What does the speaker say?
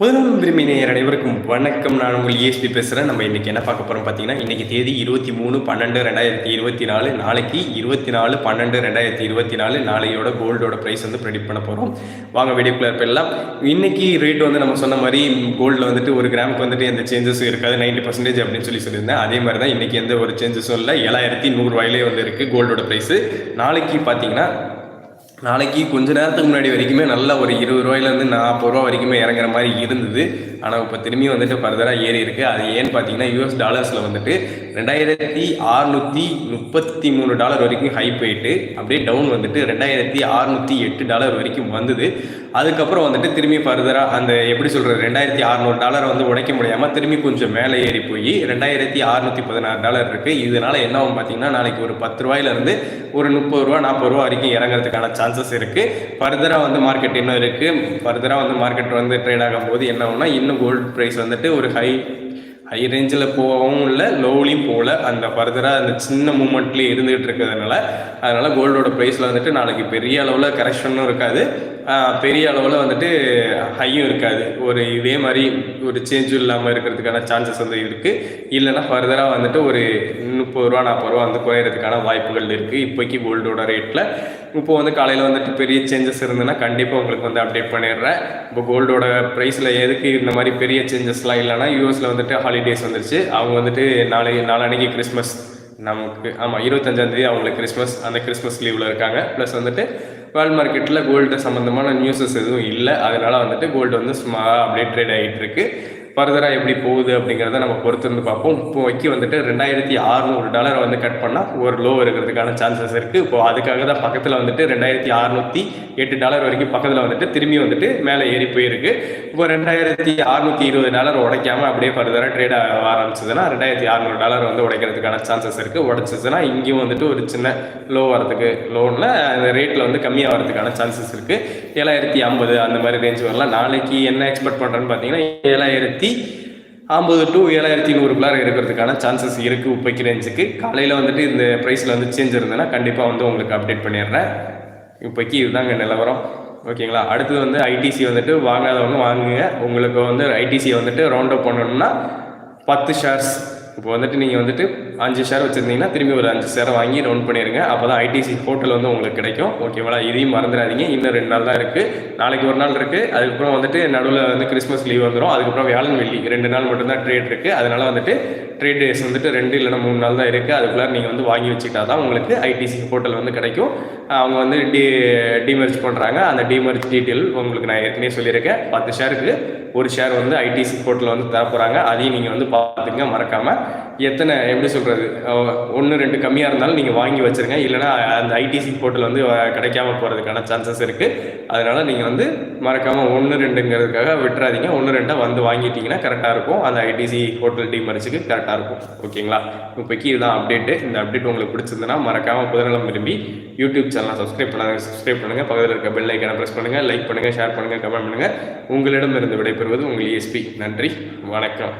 பொதுநலம் விரும்பி நேயர் அனைவருக்கும் வணக்கம். நான் உங்கள் இஎஸ்பி பேசுகிறேன் நம்ம இன்றைக்கி என்ன பார்க்க போகிறோம் பார்த்தீங்கன்னா இன்றைக்கி தேதி இருபத்தி மூணு பன்னெண்டு ரெண்டாயிரத்தி இருபத்தி நாலு. நாளைக்கு இருபத்தி நாலு பன்னெண்டு ரெண்டாயிரத்தி இருபத்தி நாலு. நாளையோட கோல்டோட ப்ரைஸ் வந்து ப்ரெடிக்ட் பண்ண போகிறோம் வாங்க வீடியோக்குள்ள இருப்பெல்லாம் இன்றைக்கி ரேட் வந்து நம்ம சொன்ன மாதிரி கோல்டில் வந்துட்டு ஒரு கிராமுக்கு வந்துட்டு எந்த சேஞ்சஸும் இருக்காது. நைன்டி பர்சன்டேஜ் அப்படின்னு சொல்லி சொல்லியிருந்தேன். அதே மாதிரி தான் இன்றைக்கி எந்த ஒரு சேஞ்சஸும் இல்லை. ஏழாயிரத்தி நூறுரூவாயிலே வந்து இருக்குது கோல்டோட ப்ரைஸு நாளைக்கு பார்த்தீங்கன்னா நாளைக்கு கொஞ்ச நேரத்துக்கு முன்னாடி வரைக்குமே நல்ல ஒரு இருபது ரூபாயிலேருந்து நாற்பது ரூபா வரைக்குமே இறங்குற மாதிரி இருந்தது. ஆனால் இப்போ திரும்பி வந்துட்டு ஃபர்தராக ஏறி இருக்குது அது ஏன்னு பார்த்தீங்கன்னா யூஎஸ் டாலர்ஸில் வந்துட்டு ரெண்டாயிரத்தி அறுநூற்றி முப்பத்தி மூணு டாலர் வரைக்கும் ஹை போயிட்டு அப்படியே டவுன் வந்துட்டு ரெண்டாயிரத்தி அறுநூற்றி எட்டு டாலர் வரைக்கும் வந்தது. அதுக்கப்புறம் வந்துட்டு திரும்பி ஃபர்தராக அந்த எப்படி சொல்கிறது ரெண்டாயிரத்தி அறநூறு டாலரை வந்து உடைக்க முடியாமல் திரும்பி கொஞ்சம் மேலே ஏறி போய் ரெண்டாயிரத்தி அறுநூற்றி பதினாறு டாலர் இருக்குது இதனால் என்ன ஆகும் பார்த்தீங்கன்னா நாளைக்கு ஒரு பத்து ரூபாயிலேருந்து ஒரு முப்பது ரூபா நாற்பது ரூபா வரைக்கும் இறங்குறதுக்கான சான்சஸ் இருக்குது ஃபர்தராக வந்து மார்க்கெட் இன்னும் இருக்குது ஃபர்தராக வந்து மார்க்கெட் வந்து ட்ரேட் ஆகும்போது என்ன ஆகும்னா இன்னும் கோல்டு ப்ரைஸ் வந்துட்டு ஒரு ஹை ஹை ரேஞ்சில் போகவும் இல்லை லோலையும் போகல அந்த ஃபர்தராக அந்த சின்ன மூமெண்ட்லேயே இருந்துகிட்டு இருக்கிறதுனால அதனால் கோல்டோட ப்ரைஸில் வந்துட்டு நாளைக்கு பெரிய அளவில் கரெக்ஷனும் இருக்காது. பெரிய அளவில் வந்துட்டு ஹையும் இருக்காது. ஒரு இதே மாதிரி ஒரு சேஞ்சும் இல்லாமல் இருக்கிறதுக்கான சான்சஸ் வந்து இருக்குது இல்லைன்னா ஃபர்தராக வந்துட்டு ஒரு முப்பது ரூபா நாற்பது ரூபா வந்து குறையிறதுக்கான வாய்ப்புகள் இருக்குது இப்போக்கி கோல்டோட ரேட்டில் இப்போ வந்து காலையில் வந்துட்டு பெரிய சேஞ்சஸ் இருந்ததுன்னா கண்டிப்பாக உங்களுக்கு வந்து அப்டேட் பண்ணிடுறேன். இப்போ கோல்டோட ப்ரைஸில் எதுக்கு இந்த மாதிரி பெரிய சேஞ்சஸ்லாம் இல்லைன்னா யூஎஸில் வந்துட்டு ஹாலிடேஸ் வந்துருச்சு. அவங்க வந்துட்டு நாளை நாளன்னைக்கு கிறிஸ்மஸ் நமக்கு ஆமாம் இருபத்தஞ்சாந்தேதி அவங்களுக்கு கிறிஸ்மஸ் அந்த கிறிஸ்மஸ் லீவில் இருக்காங்க. ப்ளஸ் வந்துட்டு வேர்ல்ட் மார்க்கெட்டில் கோல்டு சம்மந்தமான நியூஸஸ் எதுவும் இல்லை. அதனால வந்துட்டு கோல்டு வந்து சும்மா அப்படியே ட்ரேட் ஆகிட்டு இருக்கு. ஃபர்தராக எப்படி போகுது அப்படிங்கிறத நம்ம பொறுத்திருந்து பார்ப்போம். இப்போ வைக்க வந்துட்டு ரெண்டாயிரத்தி அறுநூறு டாலரை வந்து கட் பண்ணால் ஒரு லோ இருக்கிறதுக்கான சான்சஸ் இருக்குது இப்போ அதுக்காக தான் பக்கத்தில் வந்துட்டு ரெண்டாயிரத்தி அறநூற்றி எட்டு டாலர் வரைக்கும் பக்கத்தில் வந்துட்டு திரும்பி வந்துட்டு மேலே ஏறி போயிருக்கு. இப்போ ரெண்டாயிரத்தி அறநூற்றி இருபது டாலர் உடைக்காமல் அப்படியே ஃபர்தராக ட்ரேட் ஆக ஆரம்பிச்சதுன்னா ரெண்டாயிரத்தி அறநூறு டாலர் வந்து உடைக்கிறதுக்கான சான்சஸ் இருக்குது உடைச்சிச்சுன்னா இங்கேயும் வந்துட்டு ஒரு சின்ன லோ வரதுக்கு லோனில் அந்த ரேட்டில் வந்து கம்மியாக வரதுக்கான சான்சஸ் இருக்குது ஏழாயிரத்தி ஐம்பது அந்த மாதிரி ரேஞ்ச் வரலாம். நாளைக்கு என்ன எக்ஸ்பெக்ட் பண்ணுறேன்னு பார்த்தீங்கன்னா ஏழாயிரத்தி ஐம்பது டு ஏழாயிரத்தி நூறுக்குள்ளார இருக்கிறதுக்கான சான்சஸ் இருக்குது உப்பைக்கு ரேஞ்சுக்கு காலையில் வந்துட்டு இந்த ப்ரைஸில் வந்து சேஞ்ச் இருந்ததுன்னா கண்டிப்பாக வந்து உங்களுக்கு அப்டேட் பண்ணிடுறேன். இப்போக்கி இதுதாங்க நிலவரம். ஓகேங்களா? அடுத்தது வந்து ஐடிசி வந்துட்டு வாங்காதவங்க வாங்குங்க. உங்களுக்கு வந்து ஐடிசியை வந்துட்டு ரவுண்ட் அப் பண்ணணும்னா பத்து ஷேர்ஸ் இப்போ வந்துட்டு நீங்கள் வந்துட்டு அஞ்சு ஷேர் வச்சுருந்தீங்கன்னா திரும்பி ஒரு அஞ்சு ஷேரை வாங்கி ரவுண்ட் பண்ணிடுங்க அப்போ தான் ஐடிசி ஹோட்டல் வந்து உங்களுக்கு கிடைக்கும். ஓகேவா இதையும் மறந்துடாதீங்க. இன்னும் ரெண்டு நாள் தான் இருக்குது நாளைக்கு ஒரு நாள் இருக்குது அதுக்கப்புறம் வந்துட்டு நடுவில் வந்து கிறிஸ்மஸ் லீவ் வந்துடும் அதுக்கப்புறம் வியாழன் வெள்ளி. ரெண்டு நாள் மட்டும்தான் ட்ரேட் இருக்குது அதனால் வந்துட்டு ட்ரேட் டேஸ் வந்துட்டு ரெண்டு இல்லைன்னா மூணு நாள் தான் இருக்குது அதுக்குள்ளே நீங்கள் வந்து வாங்கி வச்சுக்கிட்டா தான் உங்களுக்கு ஐடிசி ஹோட்டல் வந்து கிடைக்கும். அவங்க வந்து டி டிமர்ஜ் பண்ணுறாங்க அந்த டிமர்ஜ் டீட்டெயில் உங்களுக்கு நான் ஏற்கனவே சொல்லியிருக்கேன். பத்து ஷேருக்கு ஒரு ஷேர் வந்து ஐடி சப்போர்ட்டில் வந்து தர போகிறாங்க அதையும் நீங்கள் வந்து பார்த்துங்க மறக்காமல் எத்தனை எப்படி சொல்கிறது ஒன்று ரெண்டு கம்மியாக இருந்தாலும் நீங்கள் வாங்கி வச்சுருங்க. இல்லைனா அந்த ஐடிசி போர்ட்டில் வந்து கிடைக்காம போகிறதுக்கான சான்சஸ் இருக்குது அதனால் நீங்கள் வந்து மறக்காமல் ஒன்று ரெண்டுங்கிறதுக்காக விட்டுறாதீங்க. ஒன்று ரெண்டாக வந்து வாங்கிட்டீங்கன்னா கரெக்டாக இருக்கும். அந்த ஐடிசி ஹோட்டல் டீம் மரிச்சுக்கு கரெக்டாக இருக்கும். ஓகேங்களா இப்போக்கி இதுதான் அப்டேட்டு இந்த அப்டேட் உங்களுக்கு பிடிச்சிருந்ததுன்னா மறக்காமல் புதநலம் விரும்பி யூடியூப் சேனலை சப்ஸ்கிரைப் பண்ணாங்க சப்ஸ்கிரைப் பண்ணுங்கள் பக்கத்தில் இருக்க பெல் ஐக்கனை ப்ரெஸ் பண்ணுங்கள் லைக் பண்ணுங்கள் ஷேர் பண்ணுங்கள் கமெண்ட் பண்ணுங்கள் உங்களிடம் இருந்து விடைபெறுவது உங்கள் இஎஸ்பி நன்றி. வணக்கம்.